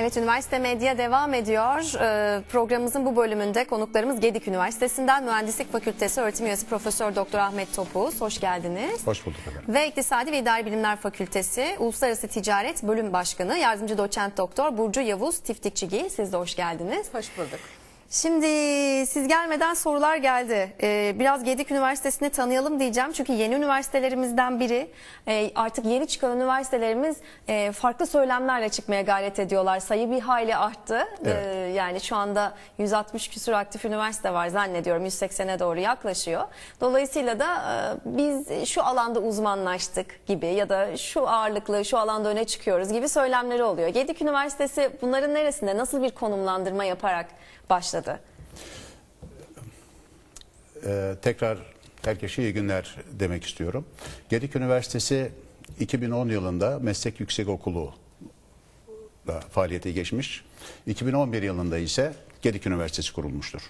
Evet, Üniversite Medya devam ediyor. Ee, programımızın bu bölümünde konuklarımız Gedik Üniversitesi'nden Mühendislik Fakültesi Öğretim Üyesi Profesör Doktor Ahmet Topuz. Hoş geldiniz. Hoş bulduk efendim. Ve İktisadi ve İdari Bilimler Fakültesi Uluslararası Ticaret Bölüm Başkanı Yardımcı Doçent Doktor Burcu Yavuz Tiftikçigil. Siz de hoş geldiniz. Hoş bulduk. Şimdi siz gelmeden sorular geldi. Ee, biraz Gedik Üniversitesi'ni tanıyalım diyeceğim. Çünkü yeni üniversitelerimizden biri. Ee, artık yeni çıkan üniversitelerimiz e, farklı söylemlerle çıkmaya gayret ediyorlar. Sayı bir hayli arttı. Evet. Ee, yani şu anda 160 küsur aktif üniversite var zannediyorum. 180'e doğru yaklaşıyor. Dolayısıyla da e, biz şu alanda uzmanlaştık gibi ya da şu ağırlıklı şu alanda öne çıkıyoruz gibi söylemleri oluyor. Gedik Üniversitesi bunların neresinde nasıl bir konumlandırma yaparak başladı? Ee, tekrar herkese iyi günler demek istiyorum. Gedik Üniversitesi 2010 yılında Meslek Yüksekokulu da faaliyete geçmiş. 2011 yılında ise Gedik Üniversitesi kurulmuştur.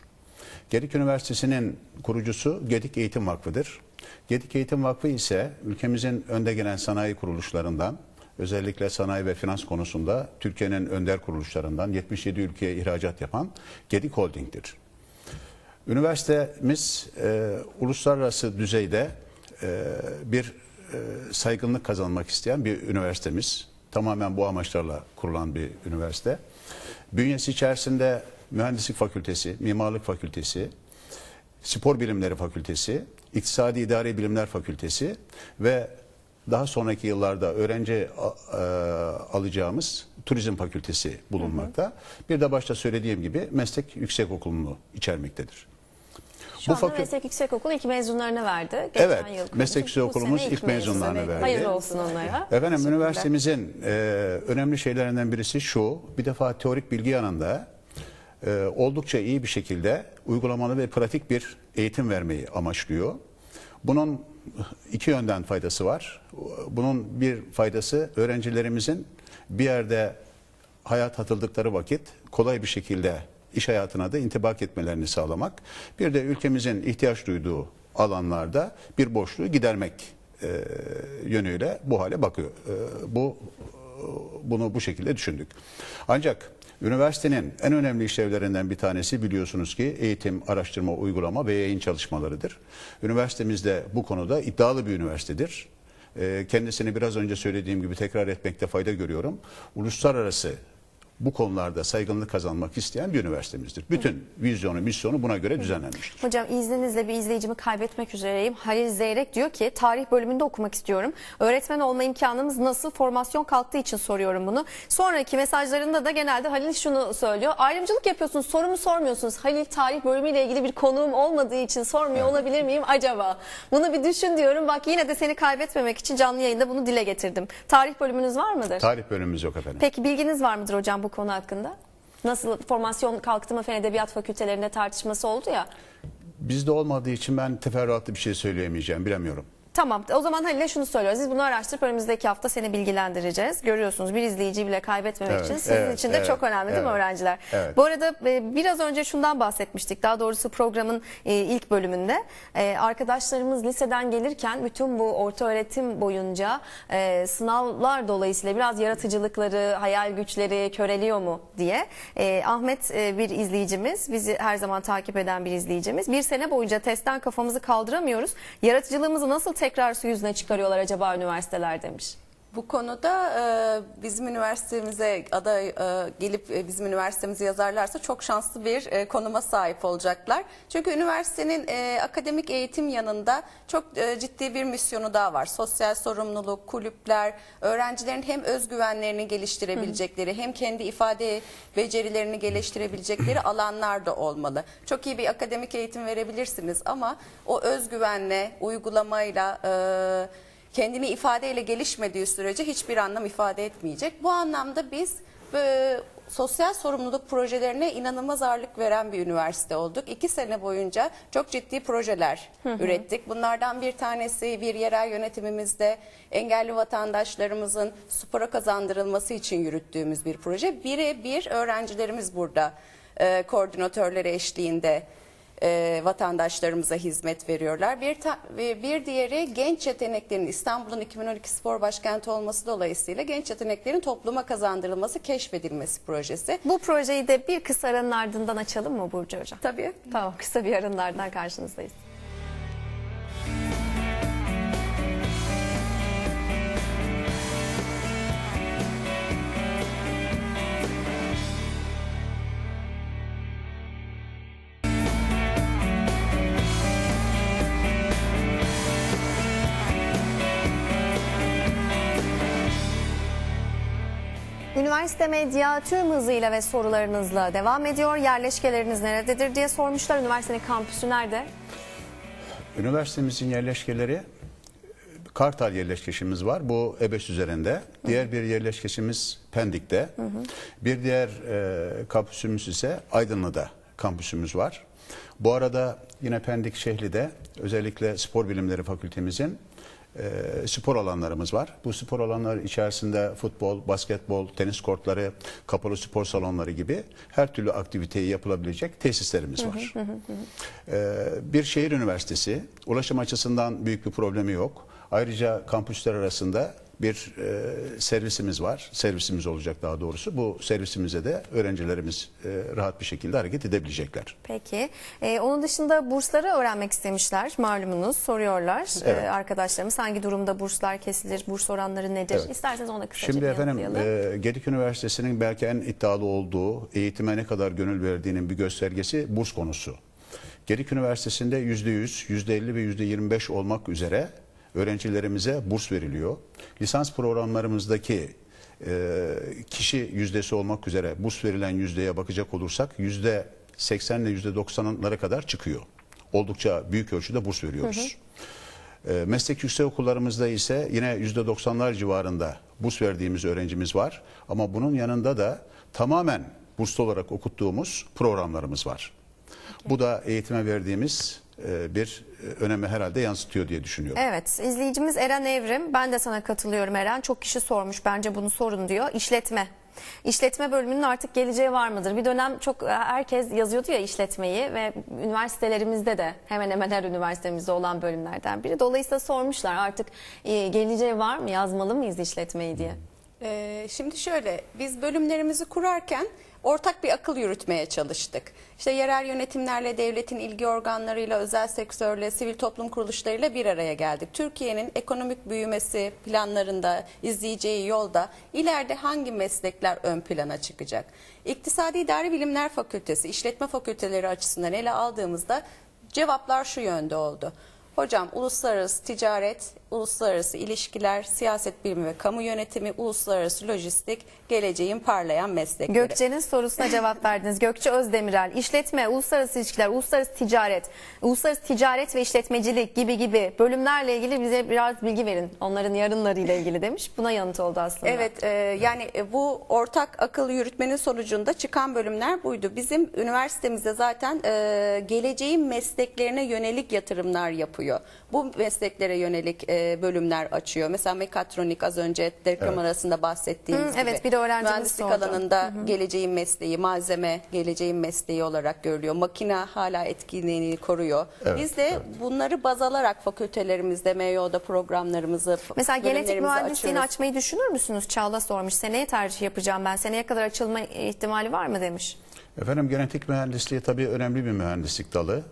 Gedik Üniversitesi'nin kurucusu Gedik Eğitim Vakfı'dır. Gedik Eğitim Vakfı ise ülkemizin önde gelen sanayi kuruluşlarından, özellikle sanayi ve finans konusunda Türkiye'nin önder kuruluşlarından 77 ülkeye ihracat yapan Gedik Holding'dir. Üniversitemiz e, uluslararası düzeyde e, bir e, saygınlık kazanmak isteyen bir üniversitemiz. Tamamen bu amaçlarla kurulan bir üniversite. Bünyesi içerisinde Mühendislik Fakültesi, Mimarlık Fakültesi, Spor Bilimleri Fakültesi, İktisadi İdari Bilimler Fakültesi ve daha sonraki yıllarda öğrenci e, alacağımız Turizm Fakültesi bulunmakta. Bir de başta söylediğim gibi Meslek Yüksekokulu'nu içermektedir. Şu anda fakü- Meslek Yüksekokulu ilk mezunlarını verdi. Geçen Evet, yıl. Meslek Bu Yüksekokulumuz ilk mezunlarını mezunu. verdi. Hayırlı olsun onlara. Efendim üniversitemizin e, önemli şeylerinden birisi şu, bir defa teorik bilgi yanında e, oldukça iyi bir şekilde uygulamalı ve pratik bir eğitim vermeyi amaçlıyor. Bunun iki yönden faydası var. Bunun bir faydası öğrencilerimizin bir yerde hayat atıldıkları vakit kolay bir şekilde iş hayatına da intibak etmelerini sağlamak. Bir de ülkemizin ihtiyaç duyduğu alanlarda bir boşluğu gidermek e, yönüyle bu hale bakıyor. E, bu bunu bu şekilde düşündük. Ancak üniversitenin en önemli işlevlerinden bir tanesi biliyorsunuz ki eğitim, araştırma, uygulama ve yayın çalışmalarıdır. Üniversitemiz de bu konuda iddialı bir üniversitedir. Ee, Kendisini biraz önce söylediğim gibi tekrar etmekte fayda görüyorum. Uluslararası bu konularda saygınlık kazanmak isteyen bir üniversitemizdir. Bütün vizyonu, misyonu buna göre düzenlenmiştir. Hocam izninizle bir izleyicimi kaybetmek üzereyim. Halil Zeyrek diyor ki tarih bölümünde okumak istiyorum. Öğretmen olma imkanımız nasıl? Formasyon kalktığı için soruyorum bunu. Sonraki mesajlarında da genelde Halil şunu söylüyor. Ayrımcılık yapıyorsunuz, sorumu sormuyorsunuz. Halil tarih bölümüyle ilgili bir konuğum olmadığı için sormuyor olabilir miyim acaba? Bunu bir düşün diyorum. Bak yine de seni kaybetmemek için canlı yayında bunu dile getirdim. Tarih bölümünüz var mıdır? Tarih bölümümüz yok efendim. Peki bilginiz var mıdır hocam bu konu hakkında? Nasıl formasyon kalktı mı fen edebiyat fakültelerinde tartışması oldu ya. Bizde olmadığı için ben teferruatlı bir şey söyleyemeyeceğim, bilemiyorum. Tamam o zaman Halil'e şunu söylüyoruz. Biz bunu araştırıp önümüzdeki hafta seni bilgilendireceğiz. Görüyorsunuz bir izleyiciyi bile kaybetmemek Evet, için sizin evet, için de evet, çok önemli değil mi evet, öğrenciler? evet. Bu arada e, biraz önce şundan bahsetmiştik. Daha doğrusu programın e, ilk bölümünde. E, Arkadaşlarımız liseden gelirken bütün bu orta öğretim boyunca sınavlar dolayısıyla biraz yaratıcılıkları, hayal güçleri köreliyor mu diye. Ahmet bir izleyicimiz, bizi her zaman takip eden bir izleyicimiz. Bir sene boyunca testten kafamızı kaldıramıyoruz. Yaratıcılığımızı nasıl tekrar su yüzüne çıkarıyorlar acaba üniversiteler demiş. Bu konuda e, bizim üniversitemize aday e, gelip e, bizim üniversitemizi yazarlarsa çok şanslı bir e, konuma sahip olacaklar. Çünkü üniversitenin e, akademik eğitim yanında çok e, ciddi bir misyonu daha var. Sosyal sorumluluk, kulüpler, öğrencilerin hem özgüvenlerini geliştirebilecekleri hem kendi ifade becerilerini geliştirebilecekleri alanlar da olmalı. Çok iyi bir akademik eğitim verebilirsiniz ama o özgüvenle, uygulamayla... E, kendini ifadeyle gelişmediği sürece hiçbir anlam ifade etmeyecek. Bu anlamda biz e, sosyal sorumluluk projelerine inanılmaz ağırlık veren bir üniversite olduk. İki sene boyunca çok ciddi projeler ürettik. Bunlardan bir tanesi bir yerel yönetimimizde engelli vatandaşlarımızın spora kazandırılması için yürüttüğümüz bir proje. Birebir öğrencilerimiz burada e, koordinatörleri eşliğinde e, vatandaşlarımıza hizmet veriyorlar. Bir, ta- bir diğeri genç yeteneklerin İstanbul'un 2012 spor başkenti olması dolayısıyla genç yeteneklerin topluma kazandırılması, keşfedilmesi projesi. Bu projeyi de bir kısa aranın ardından açalım mı Burcu Hocam? Tabii. Tamam kısa bir aranın ardından karşınızdayız. Üniversite Medya tüm hızıyla ve sorularınızla devam ediyor. Yerleşkeleriniz nerededir diye sormuşlar. Üniversitenin kampüsü nerede? Üniversitemizin yerleşkeleri Kartal yerleşkeşimiz var. Bu EBES üzerinde. Diğer bir yerleşkeşimiz Pendik'te. Bir diğer e, kampüsümüz ise Aydınlı'da kampüsümüz var. Bu arada yine Pendik Şehli'de özellikle spor bilimleri fakültemizin e, spor alanlarımız var. Bu spor alanları içerisinde futbol, basketbol, tenis kortları, kapalı spor salonları gibi her türlü aktiviteyi yapılabilecek tesislerimiz var. Ee, bir şehir üniversitesi, ulaşım açısından büyük bir problemi yok. Ayrıca kampüsler arasında bir e, servisimiz var. Servisimiz olacak daha doğrusu. Bu servisimize de öğrencilerimiz e, rahat bir şekilde hareket edebilecekler. Peki. Ee, onun dışında bursları öğrenmek istemişler malumunuz soruyorlar Evet. Ee, arkadaşlarımız. Hangi durumda burslar kesilir, burs oranları nedir? Evet. İsterseniz ona kısaca Şimdi efendim e, Gedik Üniversitesi'nin belki en iddialı olduğu eğitime ne kadar gönül verdiğinin bir göstergesi burs konusu. Gedik Üniversitesi'nde %100, %50 ve %25 olmak üzere öğrencilerimize burs veriliyor. Lisans programlarımızdaki e, kişi yüzdesi olmak üzere burs verilen yüzdeye bakacak olursak yüzde 80 ile yüzde 90'lara kadar çıkıyor. Oldukça büyük ölçüde burs veriyoruz. E, Meslek yüksek okullarımızda ise yine %90'lar civarında burs verdiğimiz öğrencimiz var. Ama bunun yanında da tamamen burslu olarak okuttuğumuz programlarımız var. Bu da eğitime verdiğimiz bir e, önemi herhalde yansıtıyor diye düşünüyorum. Evet, izleyicimiz Eren Evrim. Ben de sana katılıyorum Eren. Çok kişi sormuş bence bunu sorun diyor. İşletme. İşletme bölümünün artık geleceği var mıdır? Bir dönem çok herkes yazıyordu ya işletmeyi ve üniversitelerimizde de hemen hemen her üniversitemizde olan bölümlerden biri. Dolayısıyla sormuşlar artık e, geleceği var mı? Yazmalı mıyız işletmeyi diye. Ee, şimdi şöyle biz bölümlerimizi kurarken ortak bir akıl yürütmeye çalıştık. İşte yerel yönetimlerle, devletin ilgi organlarıyla, özel sektörle, sivil toplum kuruluşlarıyla bir araya geldik. Türkiye'nin ekonomik büyümesi planlarında, izleyeceği yolda ileride hangi meslekler ön plana çıkacak? İktisadi İdari Bilimler Fakültesi, işletme fakülteleri açısından ele aldığımızda cevaplar şu yönde oldu. Hocam uluslararası ticaret, uluslararası ilişkiler, siyaset bilimi ve kamu yönetimi, uluslararası lojistik, geleceğin parlayan meslekleri. Gökçe'nin sorusuna cevap verdiniz. Gökçe Özdemirel, işletme, uluslararası ilişkiler, uluslararası ticaret, uluslararası ticaret ve işletmecilik gibi gibi bölümlerle ilgili bize biraz bilgi verin. Onların yarınlarıyla ilgili demiş. Buna yanıt oldu aslında. Evet e, yani e, bu ortak akıl yürütmenin sonucunda çıkan bölümler buydu. Bizim üniversitemizde zaten e, geleceğin mesleklerine yönelik yatırımlar yapıyor. Bu mesleklere yönelik e, bölümler açıyor. Mesela mekatronik az önce reklam arasında bahsettiğimiz Hı, gibi. evet, bir de öğrencimiz Mühendislik sordu. alanında geleceğin mesleği, malzeme geleceğin mesleği olarak görülüyor. Makine hala etkinliğini koruyor. Evet, Biz de bunları baz alarak fakültelerimizde, MEO'da programlarımızı, Mesela genetik mühendisliğini açıyoruz. açmayı düşünür müsünüz? Çağla sormuş. Seneye tercih yapacağım ben. Seneye kadar açılma ihtimali var mı demiş. Efendim genetik mühendisliği tabii önemli bir mühendislik dalı.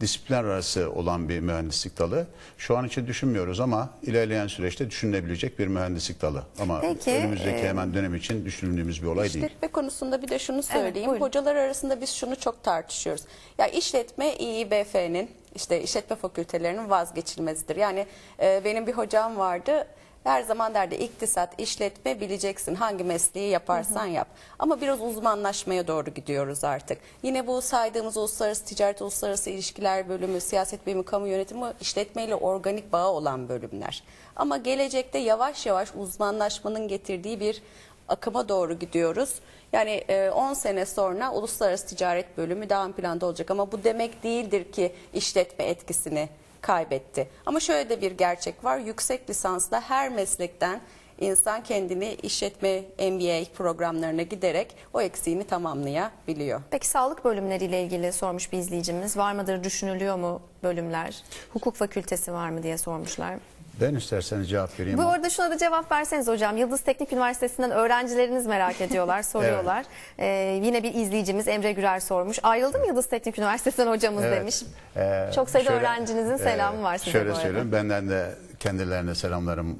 Disiplinler arası olan bir mühendislik dalı. Şu an için düşünmüyoruz ama ilerleyen süreçte düşünülebilecek bir mühendislik dalı. Ama Peki, önümüzdeki e, hemen dönem için düşündüğümüz bir olay değil. İşletme konusunda bir de şunu söyleyeyim. buyurun. Hocalar arasında biz şunu çok tartışıyoruz. Ya işletme İİBF'nin işte işletme fakültelerinin vazgeçilmezidir. Yani e, benim bir hocam vardı. Her zaman derdi iktisat, işletme bileceksin hangi mesleği yaparsan yap. Ama biraz uzmanlaşmaya doğru gidiyoruz artık. Yine bu saydığımız uluslararası ticaret, uluslararası ilişkiler bölümü, siyaset bilimi, kamu yönetimi işletmeyle organik bağı olan bölümler. Ama gelecekte yavaş yavaş uzmanlaşmanın getirdiği bir akıma doğru gidiyoruz. Yani e, 10 sene sonra uluslararası ticaret bölümü daha ön planda olacak ama bu demek değildir ki işletme etkisini kaybetti. Ama şöyle de bir gerçek var. Yüksek lisansla her meslekten insan kendini işletme MBA programlarına giderek o eksiğini tamamlayabiliyor. Peki sağlık bölümleriyle ilgili sormuş bir izleyicimiz. Var mıdır, düşünülüyor mu bölümler? Hukuk fakültesi var mı diye sormuşlar. Ben isterseniz cevap vereyim. Bu arada şuna da cevap verseniz hocam. Yıldız Teknik Üniversitesi'nden öğrencileriniz merak ediyorlar, soruyorlar. Ee, yine bir izleyicimiz Emre Gürer sormuş. Ayrıldı mı Yıldız Teknik Üniversitesi'nden hocamız Evet. demiş. Ee, Çok sayıda şöyle- öğrencinizin selamı Ee, var size Şöyle arada. söyleyeyim. Benden de kendilerine selamlarım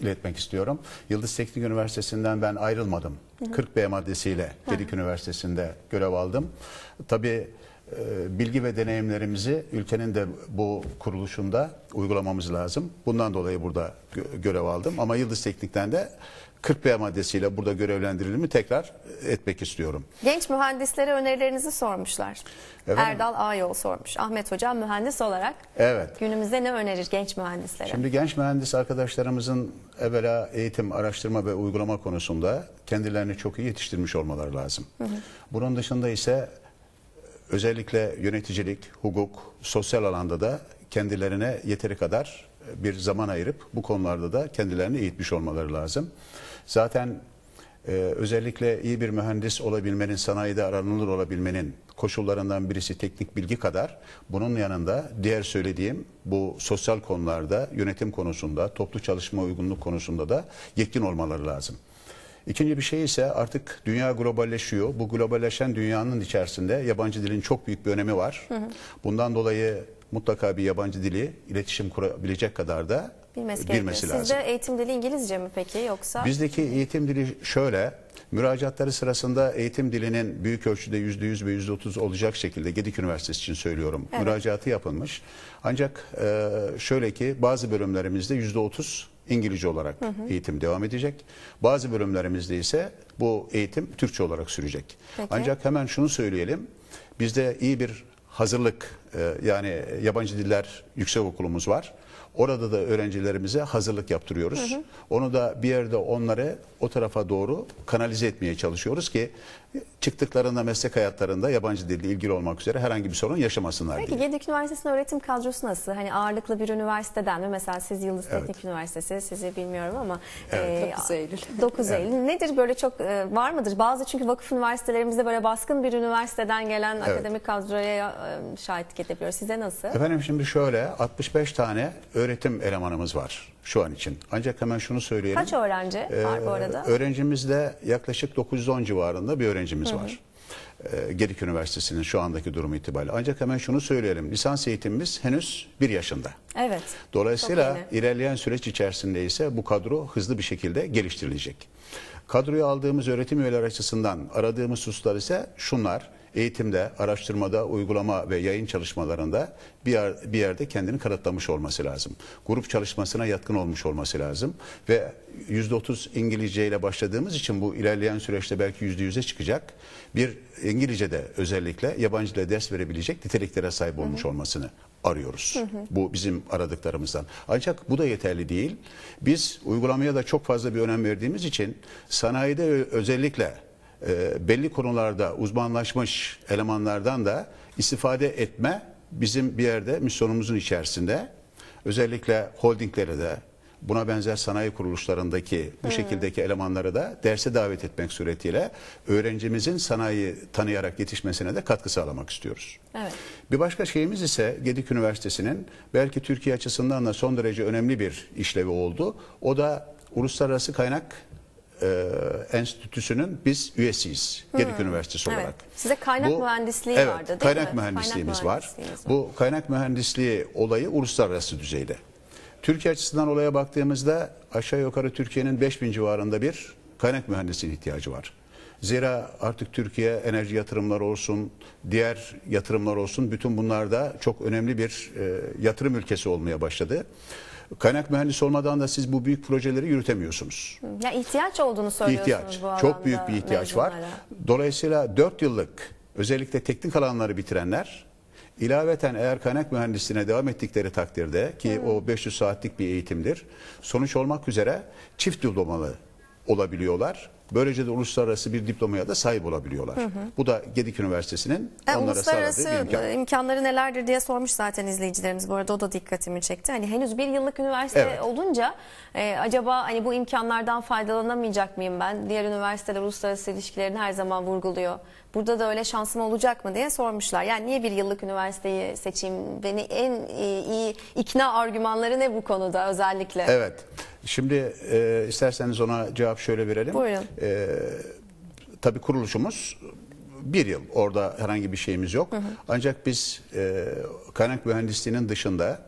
iletmek istiyorum. Yıldız Teknik Üniversitesi'nden ben ayrılmadım. 40B maddesiyle Gedik Üniversitesi'nde görev aldım. Tabii e, bilgi ve deneyimlerimizi ülkenin de bu kuruluşunda uygulamamız lazım. Bundan dolayı burada gö- görev aldım. Ama Yıldız Teknik'ten de 40B maddesiyle burada görevlendirilimi tekrar etmek istiyorum. Genç mühendislere önerilerinizi sormuşlar. Efendim? Erdal Ayol sormuş. Ahmet hocam mühendis olarak Evet. günümüzde ne önerir genç mühendislere? Şimdi genç mühendis arkadaşlarımızın evvela eğitim, araştırma ve uygulama konusunda kendilerini çok iyi yetiştirmiş olmaları lazım. Bunun dışında ise özellikle yöneticilik, hukuk, sosyal alanda da kendilerine yeteri kadar bir zaman ayırıp bu konularda da kendilerini eğitmiş olmaları lazım. Zaten ee, özellikle iyi bir mühendis olabilmenin, sanayide aranılır olabilmenin koşullarından birisi teknik bilgi kadar bunun yanında diğer söylediğim bu sosyal konularda, yönetim konusunda, toplu çalışma uygunluk konusunda da yetkin olmaları lazım. İkinci bir şey ise artık dünya globalleşiyor. Bu globalleşen dünyanın içerisinde yabancı dilin çok büyük bir önemi var. Bundan dolayı mutlaka bir yabancı dili iletişim kurabilecek kadar da Bilmesi, bilmesi lazım. Sizde eğitim dili İngilizce mi peki yoksa? Bizdeki eğitim dili şöyle, müracaatları sırasında eğitim dilinin büyük ölçüde yüzde yüz ve yüzde otuz olacak şekilde Gedik Üniversitesi için söylüyorum Evet. müracaatı yapılmış. Ancak şöyle ki bazı bölümlerimizde yüzde otuz İngilizce olarak eğitim devam edecek. Bazı bölümlerimizde ise bu eğitim Türkçe olarak sürecek. Peki. Ancak hemen şunu söyleyelim. Bizde iyi bir hazırlık e, yani yabancı diller yüksek okulumuz var. Orada da öğrencilerimize hazırlık yaptırıyoruz. Onu da bir yerde onları o tarafa doğru kanalize etmeye çalışıyoruz ki çıktıklarında meslek hayatlarında yabancı dille ilgili olmak üzere herhangi bir sorun yaşamasınlar Peki diye. Gedik Üniversitesi'nin öğretim kadrosu nasıl? Hani ağırlıklı bir üniversiteden mi? Mesela siz Yıldız Evet. Teknik Üniversitesi, sizi bilmiyorum ama. Evet. 9 Eylül. 9 Eylül. Nedir böyle çok e, var mıdır? Bazı çünkü vakıf üniversitelerimizde böyle baskın bir üniversiteden gelen akademik kadroya e, şahitlik edebiliyoruz. Size nasıl? Efendim şimdi şöyle 65 tane öğretim elemanımız var şu an için. Ancak hemen şunu söyleyelim. Kaç öğrenci var bu arada? Ee, Öğrencimizde yaklaşık 910 civarında bir öğrencimiz var. Ee, Gedik Üniversitesi'nin şu andaki durumu itibariyle. Ancak hemen şunu söyleyelim. Lisans eğitimimiz henüz bir yaşında. Evet. Dolayısıyla ilerleyen süreç içerisinde ise bu kadro hızlı bir şekilde geliştirilecek. Kadroya aldığımız öğretim üyeleri açısından aradığımız hususlar ise şunlar. Eğitimde, araştırmada, uygulama ve yayın çalışmalarında bir, yer- bir yerde kendini kanıtlamış olması lazım. Grup çalışmasına yatkın olmuş olması lazım. Ve %30 İngilizce ile başladığımız için bu ilerleyen süreçte belki %100'e çıkacak. Bir İngilizce'de özellikle yabancı dile ders verebilecek niteliklere sahip olmuş olmasını arıyoruz. Bu bizim aradıklarımızdan. Ancak bu da yeterli değil. Biz uygulamaya da çok fazla bir önem verdiğimiz için sanayide özellikle e, belli konularda uzmanlaşmış elemanlardan da istifade etme bizim bir yerde misyonumuzun içerisinde. Özellikle holdinglere de buna benzer sanayi kuruluşlarındaki bu şekildeki elemanları da derse davet etmek suretiyle öğrencimizin sanayi tanıyarak yetişmesine de katkı sağlamak istiyoruz. Evet. Bir başka şeyimiz ise Gedik Üniversitesi'nin belki Türkiye açısından da son derece önemli bir işlevi oldu. O da Uluslararası Kaynak e, Enstitüsü'nün biz üyesiyiz. Gedik Üniversitesi Evet. olarak. Size kaynak mühendisliği evet, vardı, değil kaynak mi? mühendisliğimiz Kaynak var. mühendisliğimiz var. Bu kaynak mühendisliği olayı uluslararası düzeyde. Türkiye açısından olaya baktığımızda aşağı yukarı Türkiye'nin 5000 civarında bir kaynak mühendisliğine ihtiyacı var. Zira artık Türkiye enerji yatırımları olsun, diğer yatırımlar olsun bütün bunlarda çok önemli bir e, yatırım ülkesi olmaya başladı. Kaynak mühendisi olmadan da siz bu büyük projeleri yürütemiyorsunuz. Ya ihtiyaç olduğunu söylüyorsunuz İhtiyaç. bu alanda Çok büyük bir ihtiyaç var. mezunlara. Dolayısıyla 4 yıllık özellikle teknik alanları bitirenler ilaveten eğer kaynak mühendisliğine devam ettikleri takdirde ki o 500 saatlik bir eğitimdir. Sonuç olmak üzere çift diplomalı olabiliyorlar. Böylece de uluslararası bir diplomaya da sahip olabiliyorlar. Bu da Gedik Üniversitesi'nin E, onlara uluslararası sağladığı bir imkan. e, imkanları nelerdir diye sormuş zaten izleyicilerimiz. Bu arada o da dikkatimi çekti. Hani henüz bir yıllık üniversite Evet. olunca e, acaba hani bu imkanlardan faydalanamayacak mıyım ben? Diğer üniversiteler uluslararası ilişkilerini her zaman vurguluyor. Burada da öyle şansım olacak mı diye sormuşlar. Yani niye bir yıllık üniversiteyi seçeyim? Beni en e, iyi ikna argümanları ne bu konuda özellikle? Evet. Şimdi e, isterseniz ona cevap şöyle verelim. Buyurun. E, tabii kuruluşumuz bir yıl. Orada herhangi bir şeyimiz yok. Ancak biz e, kaynak mühendisliğinin dışında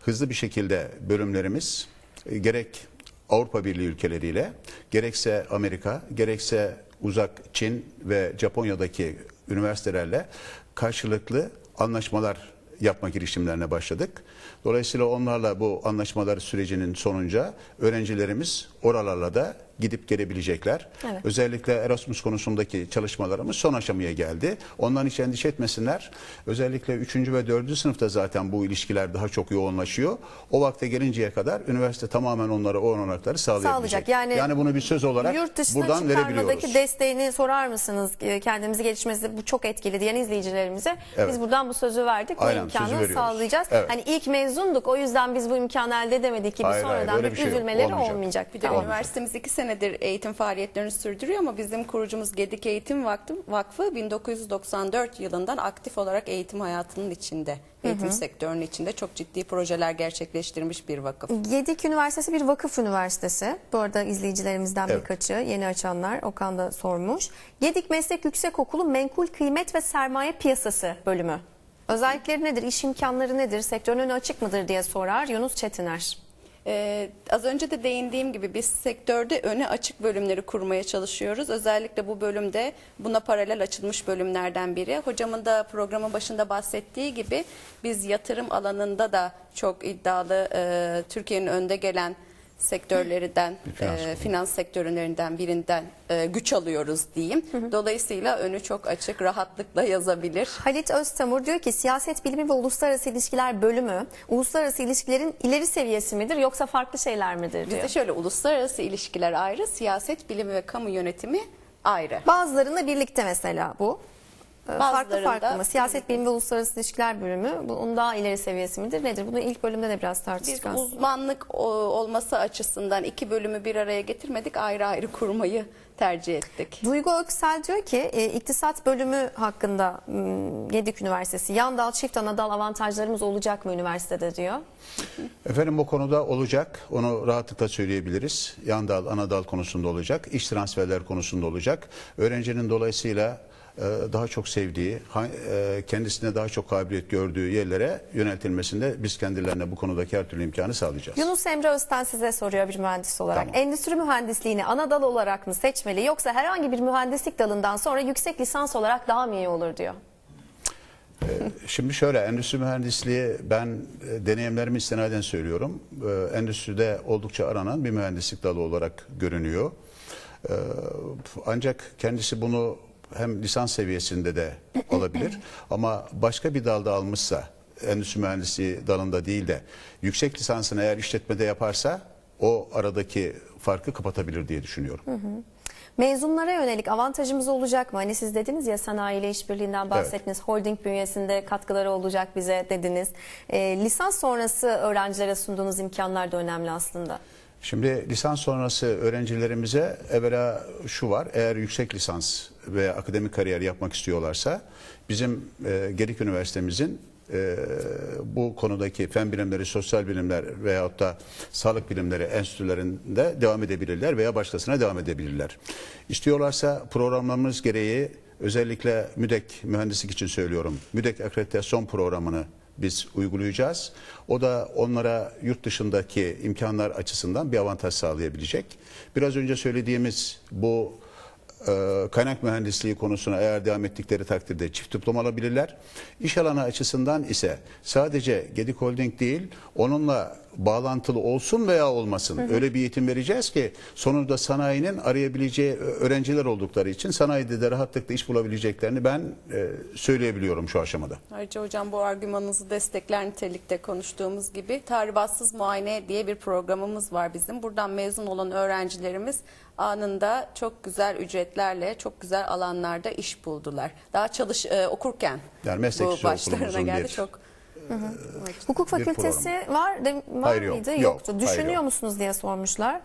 hızlı bir şekilde bölümlerimiz e, gerek Avrupa Birliği ülkeleriyle gerekse Amerika gerekse uzak Çin ve Japonya'daki üniversitelerle karşılıklı anlaşmalar yapma girişimlerine başladık. Dolayısıyla onlarla bu anlaşmalar sürecinin sonunca öğrencilerimiz oralarla da gidip gelebilecekler. Evet. Özellikle Erasmus konusundaki çalışmalarımız son aşamaya geldi. Ondan hiç endişe etmesinler. Özellikle 3. ve 4. sınıfta zaten bu ilişkiler daha çok yoğunlaşıyor. O vakte gelinceye kadar üniversite tamamen onlara o olanakları sağlayabilecek. Sağlayacak. Yani Yurt dışına buradan verebiliyoruz. desteğini sorar mısınız? E, Kendimizi gelişmesi bu çok etkili diyen izleyicilerimize. Evet. Biz buradan bu sözü verdik. Bu Aynen, imkanı sözü veriyoruz. sağlayacağız. Evet. Hani ilk mezunduk o yüzden biz bu imkanı elde edemedik gibi Hayır, hayır, sonradan öyle bir bir şey üzülmeleri Olmayacak. olmayacak. Bir de Tamam. üniversitemiz iki senedir eğitim faaliyetlerini sürdürüyor ama bizim kurucumuz Gedik Eğitim Vakfı, Vakfı 1994 yılından aktif olarak eğitim hayatının içinde, eğitim sektörünün içinde çok ciddi projeler gerçekleştirmiş bir vakıf. Gedik Üniversitesi bir vakıf üniversitesi. Bu arada izleyicilerimizden Evet. birkaçı yeni açanlar Okan da sormuş. Gedik Meslek Yüksekokulu Menkul Kıymet ve Sermaye Piyasası bölümü. Özellikleri nedir? İş imkanları nedir? Sektörün önü açık mıdır diye sorar Yunus Çetiner. Ee, az önce de değindiğim gibi biz sektörde öne açık bölümleri kurmaya çalışıyoruz. Özellikle bu bölümde buna paralel açılmış bölümlerden biri. Hocamın da programın başında bahsettiği gibi biz yatırım alanında da çok iddialı e, Türkiye'nin önde gelen sektörlerinden, Finans e, finans sektörlerinden birinden e, güç alıyoruz diyeyim. Dolayısıyla önü çok açık, rahatlıkla yazabilir. Halit Öztamur diyor ki siyaset bilimi ve uluslararası ilişkiler bölümü uluslararası ilişkilerin ileri seviyesi midir yoksa farklı şeyler midir diyor. Bizde şöyle uluslararası ilişkiler ayrı, siyaset bilimi ve kamu yönetimi ayrı. Bazılarında birlikte mesela bu. Ee, Farklı farklı mı? Siyaset bilimi ve uluslararası ilişkiler bölümü bunun daha ileri seviyesi midir? Nedir? Bunu ilk bölümde de biraz Biz tartıştık aslında. uzmanlık olması açısından iki bölümü bir araya getirmedik, ayrı ayrı kurmayı tercih ettik. Duygu Öksel diyor ki e, iktisat bölümü hakkında Gedik Üniversitesi yan dal çift ana dal avantajlarımız olacak mı üniversitede diyor. Efendim bu konuda olacak. Onu rahatlıkla söyleyebiliriz. Yan dal, ana dal konusunda olacak. iş transferler konusunda olacak. Öğrencinin dolayısıyla daha çok sevdiği, e, kendisine daha çok kabiliyet gördüğü yerlere yöneltilmesinde biz kendilerine bu konudaki her türlü imkanı sağlayacağız. Yunus Emre Özten size soruyor bir mühendis olarak. Tamam. Endüstri mühendisliğini ana dal olarak mı seçmeli yoksa herhangi bir mühendislik dalından sonra yüksek lisans olarak daha mı iyi olur diyor. Şimdi şöyle endüstri mühendisliği ben e, deneyimlerimi istinaden söylüyorum. E, endüstride oldukça aranan bir mühendislik dalı olarak görünüyor. E, ancak kendisi bunu hem lisans seviyesinde de alabilir ama başka bir dalda almışsa endüstri mühendisliği dalında değil de yüksek lisansını eğer işletmede yaparsa o aradaki farkı kapatabilir diye düşünüyorum. Mezunlara yönelik avantajımız olacak mı? Hani siz dediniz ya sanayiyle işbirliğinden bahsettiniz. Holding bünyesinde katkıları olacak bize dediniz. E, lisans sonrası öğrencilere sunduğunuz imkanlar da önemli aslında. Şimdi lisans sonrası öğrencilerimize evvela şu var. Eğer yüksek lisans ve akademik kariyer yapmak istiyorlarsa bizim e, Gedik Üniversitemizin e, bu konudaki fen bilimleri, sosyal bilimler veyahut da sağlık bilimleri enstitülerinde devam edebilirler veya başkasına devam edebilirler. İstiyorlarsa programlarımız gereği özellikle MÜDEK mühendislik için söylüyorum. MÜDEK akreditasyon programını biz uygulayacağız. O da onlara yurt dışındaki imkanlar açısından bir avantaj sağlayabilecek. Biraz önce söylediğimiz bu e, kaynak mühendisliği konusuna eğer devam ettikleri takdirde çift diploma alabilirler. İş alanı açısından ise sadece Gedik Holding değil onunla bağlantılı olsun veya olmasın öyle bir eğitim vereceğiz ki sonunda sanayinin arayabileceği öğrenciler oldukları için sanayide de rahatlıkla iş bulabileceklerini ben e, söyleyebiliyorum şu aşamada. Ayrıca hocam bu argümanınızı destekler nitelikte konuştuğumuz gibi tahribatsız muayene diye bir programımız var bizim. Buradan mezun olan öğrencilerimiz anında çok güzel ücretlerle çok güzel alanlarda iş buldular. Daha çalış e, okurken Yani meslek bu başlarına geldi bir- çok. Hukuk fakültesi var, de, var Hayır, yok. mıydı? Yok, Yoktu. hayır, Düşünüyor yok. musunuz diye sormuşlar.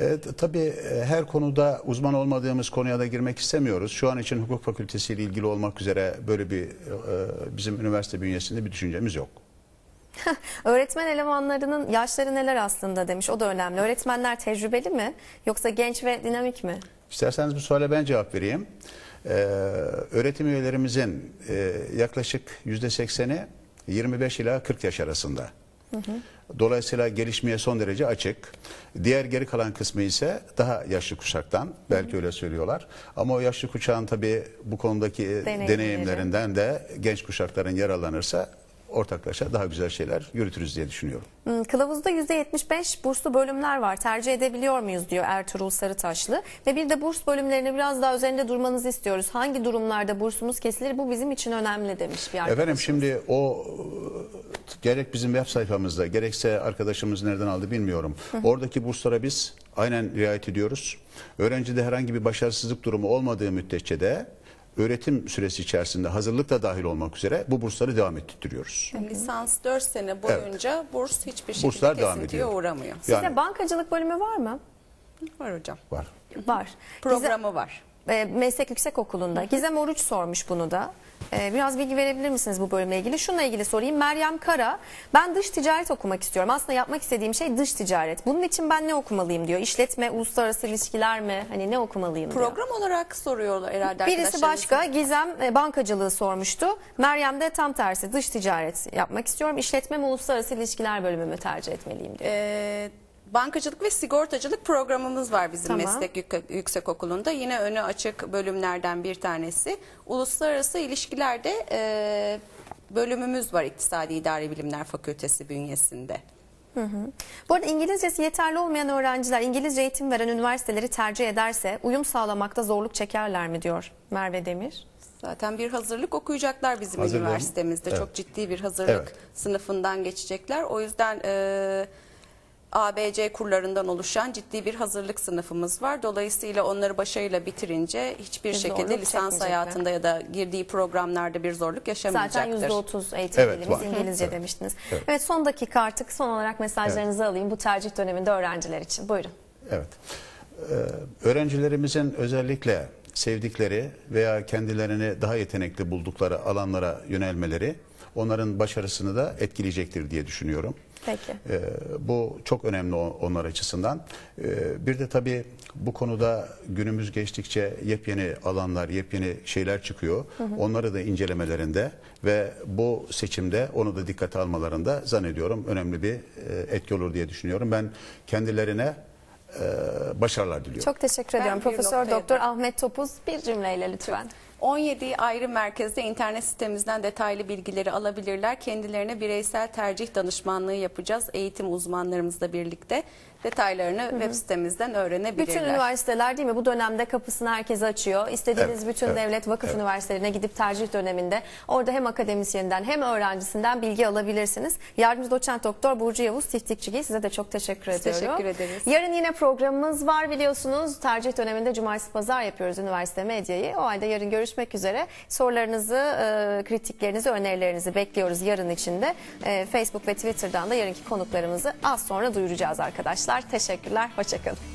E, tabii e, her konuda uzman olmadığımız konuya da girmek istemiyoruz. Şu an için hukuk fakültesiyle ilgili olmak üzere böyle bir e, bizim üniversite bünyesinde bir düşüncemiz yok. Öğretmen elemanlarının yaşları neler aslında demiş. O da önemli. Öğretmenler tecrübeli mi yoksa genç ve dinamik mi? İsterseniz bu suale ben cevap vereyim. Ee, öğretim üyelerimizin e, yaklaşık yüzde sekseni 25 ila 40 yaş arasında. Dolayısıyla gelişmeye son derece açık. Diğer geri kalan kısmı ise daha yaşlı kuşaktan. Belki öyle söylüyorlar. Ama o yaşlı kuşağın tabii bu konudaki Deneyimleri. deneyimlerinden de genç kuşakların yararlanırsa ortaklaşa daha güzel şeyler yürütürüz diye düşünüyorum. Hmm, Kılavuzda %75 burslu bölümler var. Tercih edebiliyor muyuz diyor Ertuğrul Sarıtaşlı. Ve bir de burs bölümlerini biraz daha üzerinde durmanızı istiyoruz. Hangi durumlarda bursumuz kesilir? Bu bizim için önemli demiş bir arkadaşımız. Efendim şimdi o gerek bizim web sayfamızda gerekse arkadaşımız nereden aldı bilmiyorum. Oradaki burslara biz aynen riayet ediyoruz. Öğrencide herhangi bir başarısızlık durumu olmadığı müddetçe de öğretim süresi içerisinde hazırlıkla dahil olmak üzere bu bursları devam ettiriyoruz. Lisans 4 sene boyunca burs hiçbir şekilde Burslar devam ediyor. uğramıyor. Sizde Yani bankacılık bölümü var mı? Var hocam. var. Var. Programı var. Gizem, e, Meslek Yüksek Okulu'nda. Gizem Oruç sormuş bunu da. E, biraz bilgi verebilir misiniz bu bölümle ilgili? Şununla ilgili sorayım. Meryem Kara, ben dış ticaret okumak istiyorum. Aslında yapmak istediğim şey dış ticaret. Bunun için ben ne okumalıyım diyor. İşletme, uluslararası ilişkiler mi? Hani ne okumalıyım diyor. Program olarak soruyorlar herhalde Birisi başka, Gizem e, bankacılığı sormuştu. Meryem de tam tersi dış ticaret yapmak istiyorum. İşletme mi uluslararası ilişkiler bölümümü tercih etmeliyim diyor. Ee, bankacılık ve sigortacılık programımız var bizim Tamam. meslek yük- yüksek okulunda. Yine önü açık bölümlerden bir tanesi. Uluslararası ilişkilerde e, bölümümüz var İktisadi İdari Bilimler Fakültesi bünyesinde. Bu arada İngilizcesi yeterli olmayan öğrenciler İngilizce eğitim veren üniversiteleri tercih ederse uyum sağlamakta zorluk çekerler mi diyor Merve Demir. Zaten bir hazırlık okuyacaklar bizim Hazırlığım. üniversitemizde. Evet. Çok ciddi bir hazırlık Evet. sınıfından geçecekler. O yüzden e, ABC kurlarından oluşan ciddi bir hazırlık sınıfımız var. Dolayısıyla onları başarıyla bitirince hiçbir Bir şekilde lisans hayatında ya da girdiği programlarda bir zorluk yaşamayacaktır. Zaten %30 eğitim Evet, dilimiz var. İngilizce Evet. demiştiniz. Evet. Evet. son dakika artık son olarak mesajlarınızı alayım bu tercih döneminde öğrenciler için. Buyurun. Evet. Ee, öğrencilerimizin özellikle sevdikleri veya kendilerini daha yetenekli buldukları alanlara yönelmeleri onların başarısını da etkileyecektir diye düşünüyorum. Peki. Ee, bu çok önemli onlar açısından. Ee, bir de tabii bu konuda günümüz geçtikçe yepyeni alanlar, yepyeni şeyler çıkıyor. Onları da incelemelerinde ve bu seçimde onu da dikkate almalarında zannediyorum önemli bir e, etki olur diye düşünüyorum. Ben kendilerine e, başarılar diliyorum. Çok teşekkür ediyorum. Profesör Doktor Ahmet Topuz bir cümleyle lütfen. 17 ayrı merkezde internet sitemizden detaylı bilgileri alabilirler. Kendilerine bireysel tercih danışmanlığı yapacağız. Eğitim uzmanlarımızla birlikte detaylarını web sitemizden öğrenebilirler. Bütün üniversiteler değil mi bu dönemde kapısını herkese açıyor. İstediğiniz Evet, bütün evet, devlet vakıf üniversitelerine gidip tercih döneminde orada hem akademisyeninden hem öğrencisinden bilgi alabilirsiniz. Yardımcı doçent doktor Burcu Yavuz Tiftikçigil size de çok teşekkür Biz ediyorum. teşekkür ederiz. Yarın yine programımız var biliyorsunuz. Tercih döneminde cumartesi pazar yapıyoruz üniversite medyayı. O halde yarın görüşmek üzere. Sorularınızı, e, kritiklerinizi, önerilerinizi bekliyoruz yarın içinde. E, Facebook ve Twitter'dan da yarınki konuklarımızı az sonra duyuracağız arkadaşlar. Teşekkürler, hoşçakalın.